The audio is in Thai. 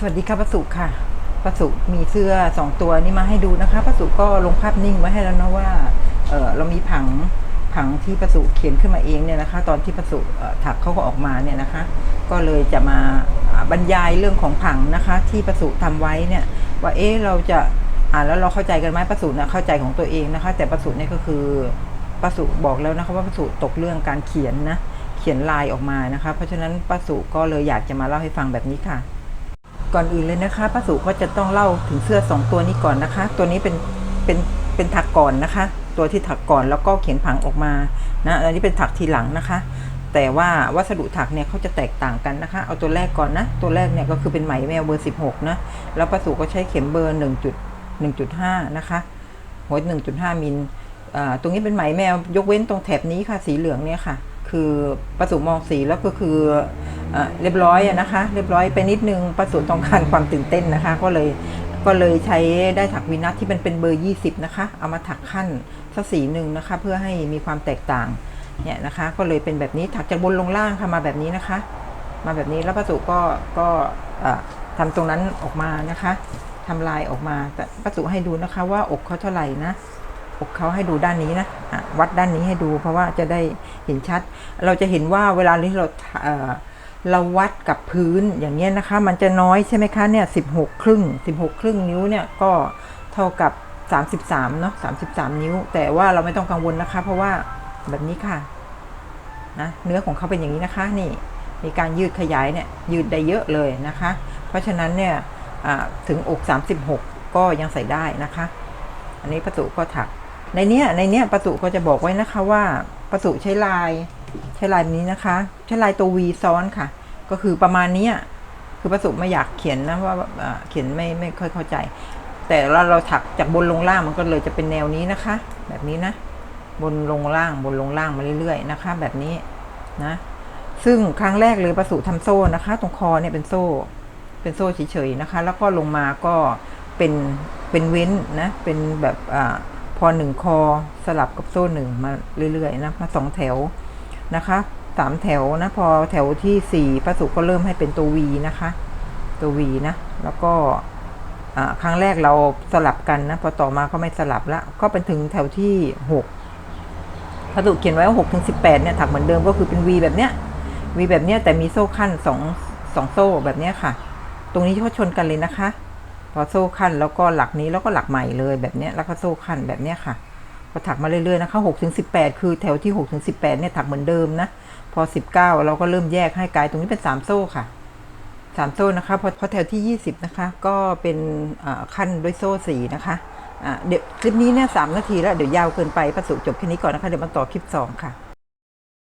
สวัสดีค่ะประสุค่ะประสุมีเสื้อสองตัวนี้มาให้ดูนะคะประสุก็ลงภาพนิ่งไว้ให้แล้วนะว่าเออเรามีผังผังที่ประสุเขียนขึ้นมาเองเนี่ยนะคะ ตอนที่ประสุถักเขาก็ออกมาเนี่ยนะคะ ก็เลยจะมาบรรยายเรื่องของผังนะคะ ที่ประสุทำไว้เนี่ย ว่าเอ๊ะเราจะอ่านแล้วเราเข้าใจกันไหมประสุนะเข้าใจของตัวเองนะคะ แต่ประสุเนี่ยก็คือประสุบอกแล้วนะคะว่าประสุตกเรื่องการเขียนนะเขียนลายออกมานะคะ เพราะฉะนั้นประสุก็เลยอยากจะมาเล่าให้ฟังแบบนี้ค่ะ ก่อนอื่นเลยนะคะป้าสุก็จะต้องเล่าถึงเสื้อสองตัวนี้ก่อนนะคะ ตัวนี้เป็นเป็นเป็นถักก่อนนะคะ ตัวที่ถักก่อนแล้วก็เขียนผังออกมานะอันนี้เป็นถักทีหลังนะคะ แต่ว่าวัสดุถักเนี่ยเขาจะแตกต่างกันนะคะ เอาตัวแรกก่อนนะ ตัวแรกเนี่ยก็คือเป็นไหมแมวเบอร์ 16 นะ แล้วป้าสุก็ใช้เข็มเบอร์ 1.1.5 นะคะหัว1.5 มิลอ่าตรงนี้เป็นไหมแมวยกเว้นตรงแถบนี้ค่ะสีเหลืองเนี่ยค่ะ คือประสูมองสีแล้วก็คือ เรียบร้อยอะนะคะ เรียบร้อยไปนิดนึงประสูต้องการความตื่นเต้นนะคะ ก็เลยก็เลยใช้ได้ถักวินัทที่มันเป็นเบอร์ 20 นะคะ เอามาถักขั้นสักสีหนึ่งนะคะ เพื่อให้มีความแตกต่างเนี่ยนะคะ ก็เลยเป็นแบบนี้ถักจากบนลงล่างค่ะมาแบบนี้นะคะ มาแบบนี้แล้วประสูก็ก็อ่าทำตรงนั้นออกมานะคะทำลายออกมาแต่ประสูให้ดูนะคะ ว่าอกเขาเท่าไหร่นะอกเขาให้ดูด้านนี้นะอะวัดด้านนี้ให้ดู เพราะว่าจะได้เห็นชัด เราจะเห็นว่าเวลาที่เรา เราวัดกับพื้นอย่างเงี้ยนะคะ มันจะน้อยใช่ไหมคะเนี่ยสิบหกครึ่งสิบหกครึ่งนิ้วเนี่ยก็เท่ากับ33เนาะ33นิ้ว แต่ว่าเราไม่ต้องกังวลนะคะ เพราะว่าแบบนี้ค่ะนะเนื้อของเขาเป็นอย่างนี้นะคะนี่มีการยืดขยายเนี่ยยืดได้เยอะเลยนะคะ เพราะฉะนั้นเนี่ยถึงอก 36 ก็ยังใส่ได้นะคะ อันนี้ประตูก็ถักในเนี้ยในเนี้ยประตูก็จะบอกไว้นะคะว่าประตูใช้ลาย ใช้ลายนี้นะคะ ใช้ลายตัววีซ้อนค่ะ ก็คือประมาณนี้คือประตูไม่อยากเขียนนะว่าเขียนไม่ไม่ค่อยเข้าใจ แต่เราเราถักจากบนลงล่างมันก็เลยจะเป็นแนวนี้นะคะ แบบนี้นะ บนลงล่างบนลงล่างมาเรื่อยๆนะคะ แบบนี้นะ ซึ่งครั้งแรกเลยประสูทำโซ่นะคะ ตรงคอเนี่ยเป็นโซ่ เป็นโซ่เฉยๆนะคะ แล้วก็ลงมาก็เป็นเป็นเว้นนะ เป็นแบบอ่าพอหนึ่งคอสลับกับโซ่หนึ่งมาเรื่อยๆนะมาสองแถว นะคะสามแถวนะพอแถวที่สี่ประสุก็เริ่มให้เป็นตัววีนะคะ ตัววีนะ แล้วก็ครั้งแรกเราสลับกันนะพอต่อมาก็ไม่สลับละก็เป็นถึงแถวที่หกประสุเขียนไว้ว่าหกถึงสิบแปดเนี่ยถักเหมือนเดิมก็คือเป็นวีแบบเนี้ยวีแบบเนี้ยแต่มีโซ่ขั้นสองสองโซ่แบบเนี้ยค่ะ ตรงนี้เขาชนกันเลยนะคะ พอโซ่ขั้นแล้วก็หลักนี้แล้วก็หลักใหม่เลยแบบเนี้ยแล้วก็โซ่ขั้นแบบเนี้ยค่ะ พอถักมาเรื่อยๆนะคะหกถึงสิบแปดคือแถวที่หกถึงสิบแปดเนี่ยถักเหมือนเดิมนะพอสิบเก้าเราก็เริ่มแยกให้กลายตรงนี้เป็นสามโซ่ค่ะสามโซ่นะคะพอพอแถวที่ยี่สิบนะคะ ก็เป็นขั้นด้วยโซ่สีนะคะอ่าเดี๋ยวคลิปนี้เนี่ยสามนาทีแล้วเดี๋ยวยาวเกินไปประสุจบแค่นี้ก่อนนะคะเดี๋ยวมาต่อคลิปสองค่ะ